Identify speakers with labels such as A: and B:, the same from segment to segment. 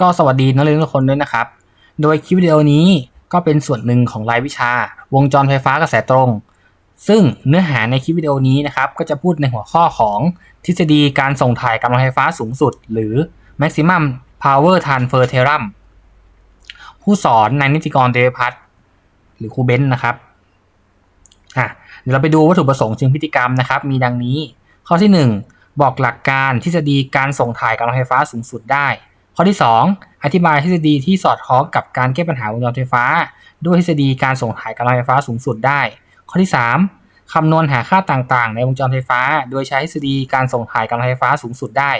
A: ก็สวัสดีนักเรียนทุกคนด้วยนะครับ โดยคลิปวิดีโอนี้ก็เป็นส่วนหนึ่งของรายวิชา วงจรไฟฟ้ากระแสตรง ซึ่งเนื้อหาในคลิปวิดีโอนี้นะครับก็จะพูดในหัวข้อของทฤษฎีการส่งถ่ายกำลังไฟฟ้าสูงสุด หรือ maximum power transfer theorem ผู้สอนนายนิติกรเดชพัฒหรือครูเบนซ์นะครับอะเดี๋ยวเราไปดูวัตถุประสงค์เชิงพฤติกรรมนะครับ มีดังนี้ ข้อที่ 1 บอกหลักการทฤษฎีการส่งถ่ายกำลังไฟฟ้าสูงสุดได้ ข้อที่ 2 อธิบายทฤษฎีที่สอดคล้องกับการแก้ปัญหาวงจรไฟฟ้า ด้วยทฤษฎีการส่งถ่ายกำลังไฟฟ้าสูงสุดได้ ข้อที่ 3 คำนวณหาค่าต่างๆ ในวงจรไฟฟ้า โดยใช้ทฤษฎีการส่งถ่ายกำลังไฟฟ้าสูงสุดได้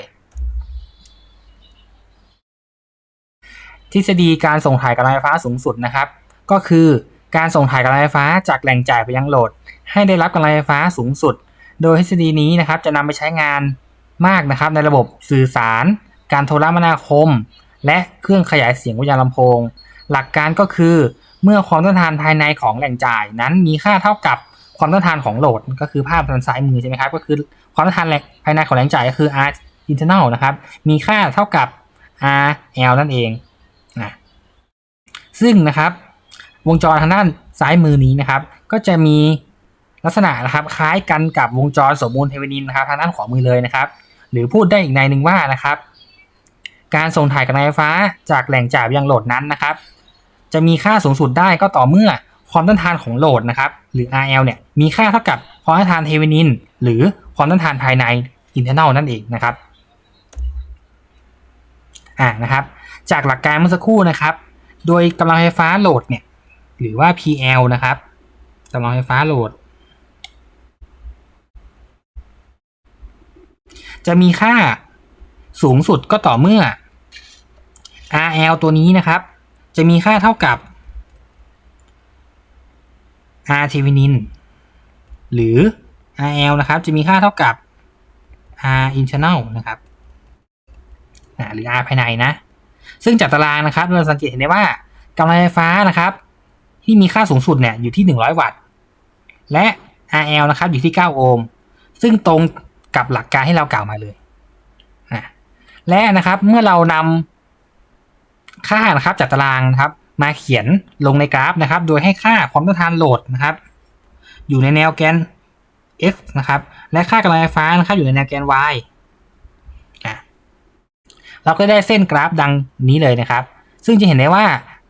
A: ทฤษฎีการส่งถ่ายกำลังไฟฟ้าสูงสุดนะครับ ก็คือการส่งถ่ายกำลังไฟฟ้าจากแหล่งจ่ายไปยังโหลด ให้ได้รับกำลังไฟฟ้าสูงสุด โดยทฤษฎีนี้นะครับจะนำไปใช้งานมากนะครับในระบบสื่อสาร การโทรมนาคม และเครื่องขยายเสียงวิทยาลำโพง หลักการก็คือเมื่อความต้านทานภายในของแหล่งจ่าย นั้นมีค่าเท่ากับความต้านทานของโหลดก็คือภาพทางซ้ายมือใช่ไหมครับก็คือความต้านทานแหล่งภายในของแหล่งจ่ายก็คือ R internal นะครับมีค่าเท่ากับ R L นั่นเองนะซึ่งนะครับ วงจรทางด้านซ้ายมือนี้นะครับ ก็จะมีลักษณะนะครับคล้ายกันกับวงจรสมบูรณ์เทเวนินนะครับทางด้านขวามือเลยนะครับ หรือพูดได้อีกในหนึ่งว่านะครับ การส่งถ่ายกำลังไฟฟ้าจากแหล่งจ่ายยังโหลดนั้นนะครับ จะมีค่าสูงสุดได้ก็ต่อเมื่อความต้านทานของโหลดนะครับ หรือ RL เนี่ยมีค่าเท่ากับความต้านทานเทเวนิน หรือความต้านทานภายใน internal นั่นเองนะครับอ่านะครับ จากหลักการเมื่อสักครู่นะครับ โดยกำลังไฟฟ้าโหลดเนี่ยหรือว่า PL นะครับกำลังไฟฟ้าโหลด จะมีค่าสูงสุดก็ต่อเมื่อ RL ตัวนี้นะครับ จะมีค่าเท่ากับ R t h e v e n i n หรือ RL นะครับ จะมีค่าเท่ากับ R internal นะครับหรือ R ภายในนะ ซึ่งจากตารางนะครับ เราสังเกตเห็นได้ว่ากำลังไฟฟ้านะครับ ที่มีค่าสูงสุดเนี่ยอยู่ที่ 100 วัตต์ และ RL นะครับอยู่ที่ 9 โอห์ม ซึ่งตรงกับหลักการที่เรากล่าวมาเลยอะและนะครับเมื่อเรานำ ค่านะครับจากตารางนะครับ มาเขียนลงในกราฟนะครับ โดยให้ค่าความต้านทานโหลดนะครับ อยู่ในแนวแกน x นะครับ และค่ากำลังไฟฟ้านะครับอยู่ในแนวแกน y อะเราก็ได้เส้นกราฟดังนี้เลยนะครับ ซึ่งจะเห็นได้ว่า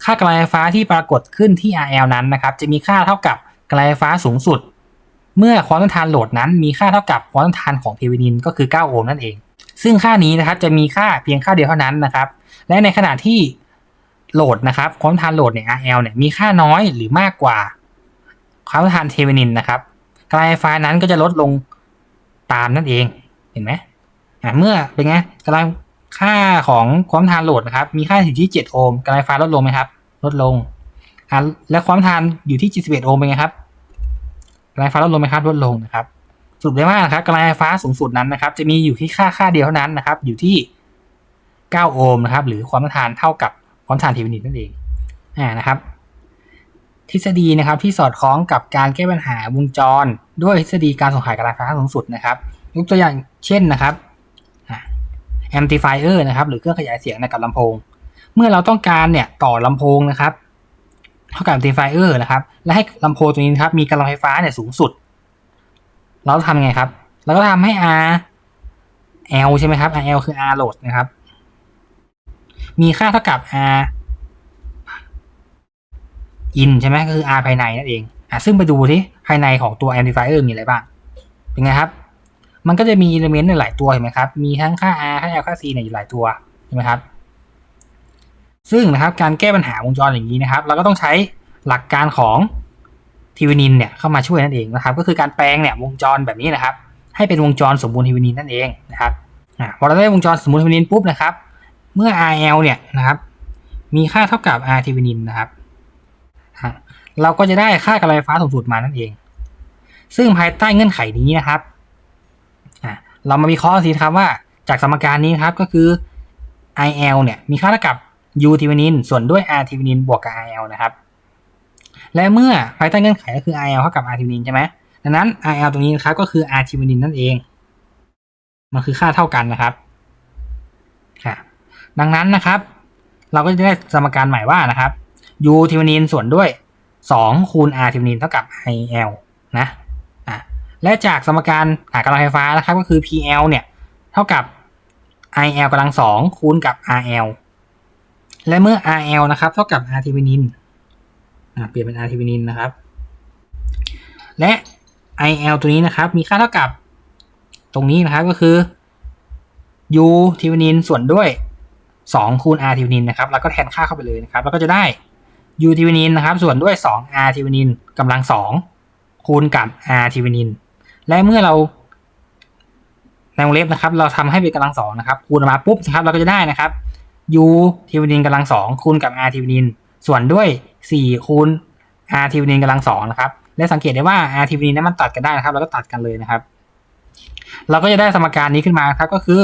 A: ค่ากำลังไฟฟ้าที่ปรากฏขึ้นที่ RL นั้นนะครับ จะมีค่าเท่ากับกำลังไฟฟ้าสูงสุด เมื่อความต้านทานโหลดนั้น มีค่าเท่ากับความต้านทานของเทเวนินก็คือ 9 โอห์มนั่นเอง ซึ่งค่านี้นะครับจะมีค่าเพียงค่าเดียวเท่านั้นนะครับ และในขณะที่ โหลดนะครับความต้านทานโหลดเนี่ย RL เนี่ยมีค่าน้อยหรือมากกว่าความต้านทานเทเวนินนะครับกลังไฟนั้นก็จะลดลงตามนั่นเองเห็นไหมอ่าเมื่อเป็นไงกลังค่าของความต้านทานโหลดนะครับ มีค่าอยู่ที่ 7 โอห์มกลังไฟลดลงไหมครับ ลดลงอ่าและความต้านทานอยู่ที่ 71 โอห์มเป็นไงครับกลังไฟลดลงไหมครับลดลงนะครับสรุปได้ว่านะครับกำลังไฟฟ้าสูงสุดนั้นนะครับ จะมีอยู่ที่ค่าค่าเดียวเท่านั้นนะครับ อยู่ที่ 9 โอห์มนะครับ หรือความต้านทานเท่ากับ ความต้านทานเทเวนินนั่นเองอ่านะครับ ทฤษฎีนะครับที่สอดคล้องกับการแก้ปัญหาวงจร ด้วยทฤษฎีการส่งถ่ายกำลังไฟฟ้าสูงสุดนะครับยกตัวอย่างเช่นนะครับแอมพลิฟายเออร์นะครับหรือเครื่องขยายเสียงในกับลำโพง เมื่อเราต้องการเนี่ยต่อลำโพงนะครับเท่ากับ amplifier นะครับ และให้ลำโพงตัวนี้นครับมีกำลังไฟฟ้าเนี่ยสูงสุด เราทำไงครับ เราก็ทำให้ R L ใช่ไหมครับ R L คือ R load นะครับ มีค่าเท่ากับ R in ใช่ไหมก็คือ R ภายในนั่นเองอะซึ่งไปดูที่ภายในของตัว amplifier มีอะไรบ้าง เป็นไงครับ มันก็จะมีอิเลเมนหลายตัวเห็นไหมครับ มีทั้งค่า R ค่า L ค่า C เนี่ยอยู่หลายตัวใช่ไหมครับ ซึ่งนะครับการแก้ปัญหาวงจรอย่างนี้นะครับ เราก็ต้องใช้หลักการของทีวินินเนี่ยเข้ามาช่วยนั่นเองนะครับ ก็คือการแปลงเนี่ยวงจรแบบนี้นะครับ ให้เป็นวงจรสมบูรณ์ทีวินินนั่นเองนะครับอ่าพอเราได้วงจรสมบูรณ์ทีวินินปุ๊บนะครับ เมื่อ RL เนี่ยนะครับ มีค่าเท่ากับ R ทีวินินนะครับ เราก็จะได้ค่ากำลังไฟฟ้าสูงสุดมานั่นเอง ซึ่งภายใต้เงื่อนไขนี้นะครับ เรามาวิเคราะห์สิครับว่าจากสมการนี้ครับก็คือ IL เนี่ยมีค่าเท่ากับ U ทีเวนินส่วนด้วย R ทีเวนินบวกกับ RL นะครับ และเมื่อภายใต้เงื่อนไขก็คือ RL เท่ากับ R ทีเวนินใช่ไหมดังนั้น RL ตรงนี้นะครับก็คือ R ทีเวนินนั่นเอง มันคือค่าเท่ากันนะครับค่ะ ดังนั้นนะครับ เราก็จะได้สมการใหม่ว่านะครับ u ทีวานินส่วนด้วย 2 คูณ r ทีวานินเท่ากับ il นะอะและจากสมการหากำลังไฟฟ้านะครับก็คือ pl เนี่ยเท่ากับ il กำลังสองคูณกับ rl และเมื่อ rl นะครับเท่ากับ r ทีวานินอะเปลี่ยนเป็น r ทีวานินนะครับ และ il ตัวนี้นะครับมีค่าเท่ากับตรงนี้นะครับก็คือ u ทีวานินส่วนด้วย 2 คูณ r ทีวานินนะครับแล้วก็แทนค่าเข้าไปเลยนะครับแล้วก็จะได้ u ทีวานินนะครับส่วนด้วย 2 r ทีวานินกำลัง 2 คูณกับ r ทีวานิน และเมื่อเราในวงเล็บนะครับเราทำให้เป็นกำลังสองนะครับคูณออกมาปุ๊บนะครับเราก็จะได้นะครับ u ทีวานินกำลังสองคูณกับ r ทีวานิน ส่วนด้วย 4 คูณ r ทีวานินกำลังสองนะครับและสังเกตได้ว่า r ทีวานินนั้นมันตัดกันได้นะครับเราก็ตัดกันเลยนะครับ เราก็จะได้สมการนี้ขึ้นมาครับก็คือ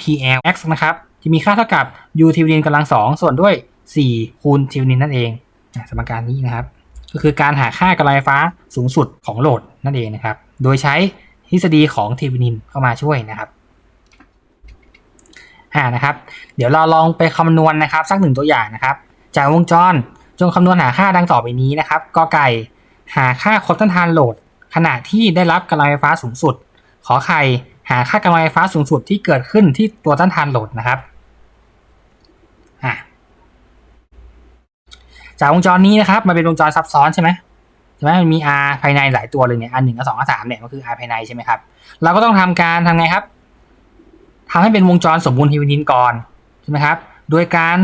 A: pl x นะครับ จะมีค่าเท่ากับ u ทีวานินกำลังสองส่วนด้วย 4 คูณทีวานินนั่นเองอะสมการนี้นะครับ ก็คือการหาค่ากำลังไฟฟ้าสูงสุดของโหลดนั่นเองนะครับ โดยใช้ทฤษฎีของทีวานินเข้ามาช่วยนะครับอ่านะครับ เดี๋ยวเราลองไปคำนวณนะครับ สักหนึ่งตัวอย่างนะครับ จากวงจรจงคำนวณหาค่าดังต่อไปนี้นะครับกอไก่หาค่าความต้านทานโหลด ขณะที่ได้รับกำลังไฟฟ้าสูงสุด ขอไข่หาค่ากำลังไฟฟ้าสูงสุดที่เกิดขึ้นที่ตัวต้านทานโหลดนะครับอะ จากวงจรนี้นะครับมันเป็นวงจรซับซ้อนใช่ไหมใช่ไหมมันมี R ภายในหลายตัวเลยเนี่ย R หนึ่ง R สอง R สามเนี่ยมันคือ R ภายในใช่ไหมครับเราก็ต้องทำการทำไงครับทำให้เป็นวงจรสมบูรณ์ทีวานินก่อนใช่ไหมครับโดยการ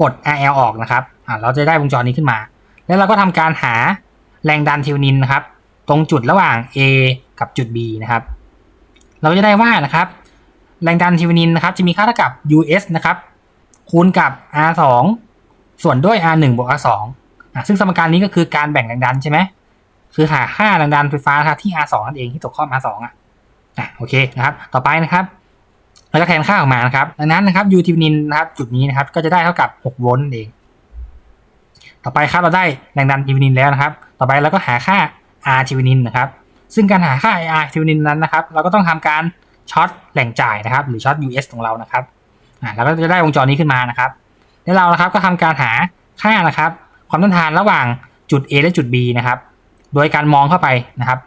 A: ปลด RL ออกนะครับอ่าเราจะได้วงจรนี้ขึ้นมา แล้วเราก็ทำการหาแรงดันทีวนินนะครับ ตรงจุดระหว่าง A กับจุด B นะครับ เราจะได้ว่านะครับ แรงดันทีวนินนะครับ จะมีค่าเท่ากับ US นะครับคูณกับ R2 ส่วนด้วย R1 บวก R2 อะซึ่งสมการนี้ก็คือการแบ่งแรงดันใช่ไหมคือหาค่าแรงดันไฟฟ้าครับที่ R2 นั่นเองที่ตกข้อม R2 อะอะโอเคนะครับ ต่อไปนะครับเราจะแทนค่าออกมานะครับ ดังนั้นนะครับ U ทีวนินนะครับ จุดนี้นะครับ ก็จะได้เท่ากับ 6 โวลต์นั่นเอง ต่อไปครับเราได้แรงดันทีวานินแล้วนะครับ ต่อไปเราก็หาค่า R ทีวานินนะครับ ซึ่งการหาค่า R ทีวานินนั้นนะครับ เราก็ต้องทำการช็อตแหล่งจ่ายนะครับ หรือช็อต US ของเรานะครับอ่าเราก็จะได้วงจรนี้ขึ้นมานะครับ แล้วเรานะครับก็ทำการหาค่านะครับ ความต้านทานระหว่างจุด A และจุด B นะครับ โดยการมองเข้าไปนะครับ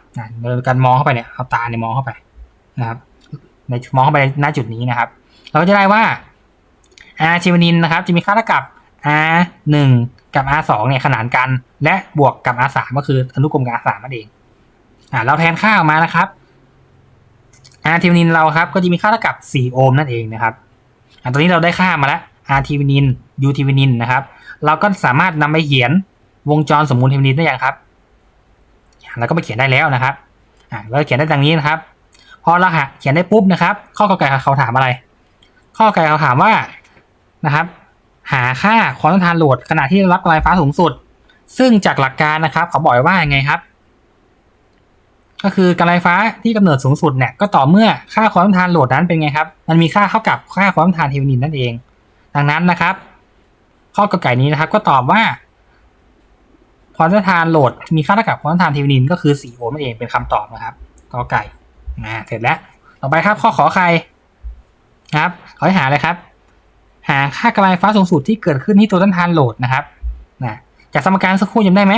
A: โดยการมองเข้าไปเนี่ยเอาตาเนี่ยมองเข้าไปนะครับในมองเข้าไปในหน้าจุดนี้นะครับ เราก็จะได้ว่า R ทีวานินนะครับ จะมีค่าเท่ากับ R 1กับ R 2เนี่ยขนานกัน และบวกกับ R 3ก็คืออนุกรมกับ R 3นั่นเองอ่าเราแทนค่าออกมานะครับ R ทีวานินเราครับ ก็จะมีค่าเท่ากับ4โอห์มนั่นเองนะครับอ่าตัวนี้เราได้ค่ามาแล้ว R ทีวานิน U ทีวานินนะครับ เราก็สามารถนำไปเขียนวงจรสมมูลทีวานินได้ยังครับอ่าเราก็ไปเขียนได้แล้วนะครับเราเขียนได้ดังนี้นะครับ พอเราหาเขียนได้ปุ๊บนะครับ ข้อกอไก่เขาถามอะไร ข้อกอไก่เขาถามว่านะครับ หาค่าความต้านทานโหลดขณะที่รับกำลังไฟฟ้าสูงสุด ซึ่งจากหลักการนะครับ เขาบอกว่ายังไงครับ ก็คือกำลังไฟฟ้าที่กำเนิดสูงสุดเนี่ยก็ต่อเมื่อค่าความต้านทานโหลดนั้นเป็นไงครับ มันมีค่าเท่ากับค่าความต้านทานเทวานินนั่นเอง ดังนั้นนะครับ ข้อกอไก่นี้นะครับ ก็ตอบว่าความต้านทานโหลดมีค่าเท่ากับความต้านทานเทวานินก็คือ4โอห์มนั่นเองเป็นคำตอบนะครับกอไก่อ่าเสร็จแล้ว ต่อไปครับข้อขอไข่นะครับขอให้หาเลยครับ หาค่ากำลังไฟฟ้าสูงสุดที่เกิดขึ้นที่ตัวต้านทานโหลดนะครับนะจากสมการสักครู่จำได้ไหม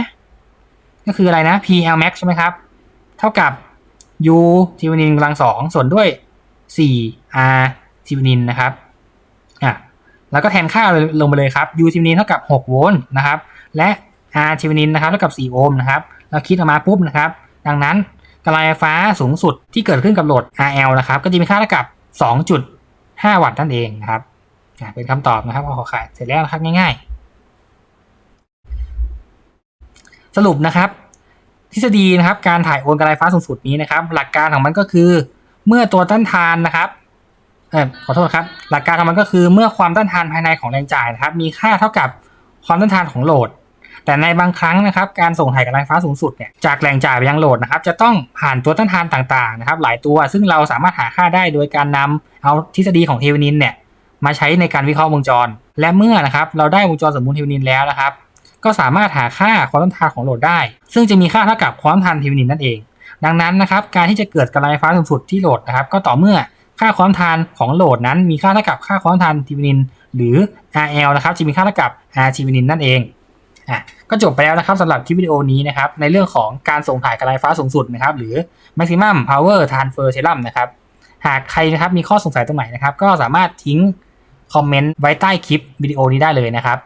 A: ก็คืออะไรนะ PL max ใช่ไหมครับ เท่ากับ U ทีวานินกำลังสองส่วนด้วย 4 R ทีวานินนะครับ แล้วก็แทนค่าลงไปเลยครับ U ทีวานินเท่ากับ 6 โวลต์นะครับ และ R ทีวานินนะครับเท่ากับ 4 โอห์มนะครับ เราคิดออกมาปุ๊บนะครับ ดังนั้นกำลังไฟฟ้าสูงสุดที่เกิดขึ้นกับโหลด RL นะครับ ก็จะมีค่าเท่ากับ 2.5 วัตต์นั่นเองนะครับเป็นคำตอบนะครับขอขายเสร็จแล้วนะครับง่ายๆ สรุปนะครับ ทฤษฎีนะครับการถ่ายโอนกำลังไฟฟ้าสูงสุดนี้นะครับ หลักการของมันก็คือ เมื่อตัวต้านทานนะครับ ขอโทษครับ หลักการของมันก็คือเมื่อความต้านทานภายในของแรงจ่ายนะครับ มีค่าเท่ากับความต้านทานของโหลด แต่ในบางครั้งนะครับ การส่งถ่ายกำลังไฟฟ้าสูงสุดเนี่ยจากแหล่งจ่ายไปยังโหลดนะครับ จะต้องผ่านตัวต้านทานต่างๆนะครับ หลายตัวซึ่งเราสามารถหาค่าได้โดยการนำเอาทฤษฎีของเทวานินเนี่ยมาใช้ในการวิเคราะห์วงจร และเมื่อนะครับ เราได้วงจรสมบูรณ์เทวานินแล้วนะครับ ก็สามารถหาค่าความต้านทานของโหลดได้ ซึ่งจะมีค่าเท่ากับความต้านทานเทวานินนั่นเอง ดังนั้นนะครับ การที่จะเกิดกำลังไฟฟ้าสูงสุดที่โหลดนะครับ ก็ต่อเมื่อ ค่าความทานของโหลดนั้นมีค่าเท่ากับค่าความต้านทานเทวานิน หรือ RL นะครับจะมีค่าเท่ากับ R t v n i n นั่นเองอะก็จบไปแล้วนะครับสำหรับคลิปวิดีโอนี้นะครับในเรื่องของการส่งถ่ายกระไฟฟ้าสูงสุดนะครับหรือ maximum power transfer theorem นะครับหากใครนะครับมีข้อสงสัยตรงไหนนะครับก็สามารถทิ้งคอมเมนต์ไว้ใต้คลิปวิดีโอนี้ได้เลยนะครับ